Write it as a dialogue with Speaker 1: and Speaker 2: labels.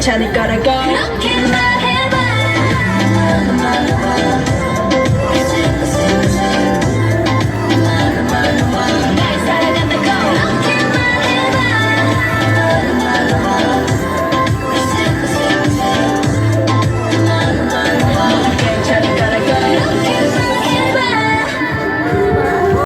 Speaker 1: 괜찮을까라고?